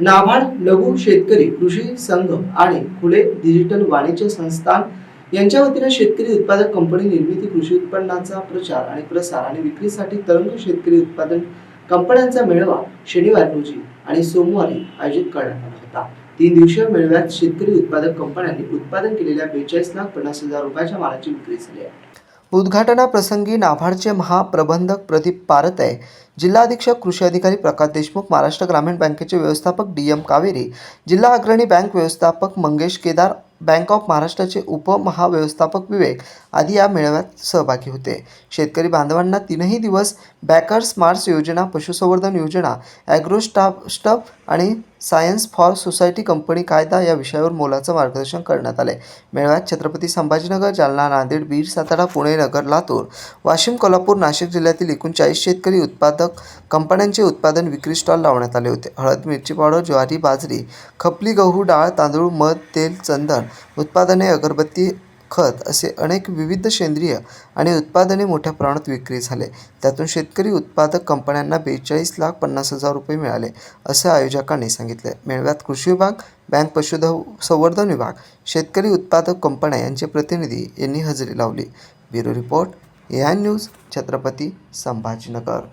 नाभाड लघु शेतकरी कृषी संघ आणि खुले डिजिटल वाणिज्य संस्थान यांच्या वतीने शेतकरी उत्पादक कंपनी निर्मिती कृषी उत्पन्नाचा प्रचार आणि प्रसार आणि विक्रीसाठी तरंग शेतकरी उत्पादन कंपन्यांचा मेळावा शनिवार रोजी आणि सोमवारी आयोजित करण्यात आला होता. तीन दिवसीय मेळाव्यात शेतकरी उत्पादक कंपन्यांनी उत्पादन केलेल्या बेचाळीस लाख पन्नास हजार रुपयाच्या मालाची विक्री झाली आहे. उद्घाटनाप्रसंगी नाभाडचे महाप्रबंधक प्रदीप पारतय जिल्हा अधीक्षक कृषी अधिकारी प्रकाश देशमुख महाराष्ट्र ग्रामीण बँकेचे व्यवस्थापक डी एम कावेरी जिल्हा अग्रणी बँक व्यवस्थापक मंगेश केदार बँक ऑफ महाराष्ट्राचे उपमहाव्यवस्थापक विवेक आदी या मेळाव्यात सहभागी होते. शेतकरी बांधवांना तीनही दिवस बॅकर्स मार्स योजना पशुसंवर्धन योजना ॲग्रो स्टाफ स्टफ आणि सायन्स फॉर सोसायटी कंपनी कायदा या विषयावर मोलाचं मार्गदर्शन करण्यात आले मेळाव्यात छत्रपती संभाजीनगर जालना नांदेड बीड सातारा पुणे नगर लातूर वाशिम कोल्हापूर नाशिक जिल्ह्यातील एकूण चाळीस शेतकरी उत्पादक कंपन्यांचे उत्पादन विक्री स्टॉल लावण्यात आले होते. हळद मिरची पावडर ज्वारी बाजरी खपली गहू डाळ तांदूळ मध तेल चंदन उत्पादने अगरबत्ती खत असे अनेक विविध सेंद्रिय आणि उत्पादने मोठ्या प्रमाणात विक्री झाले. त्यातून शेतकरी उत्पादक कंपन्यांना बेचाळीस लाख पन्नास हजार रुपये मिळाले असं आयोजकांनी सांगितले. मेळव्यात कृषी विभाग बँक पशुध संवर्धन विभाग शेतकरी उत्पादक कंपन्या यांचे प्रतिनिधी यांनी हजेरी लावली. Bureau report A I news Chhatrapati Sambhajinagar.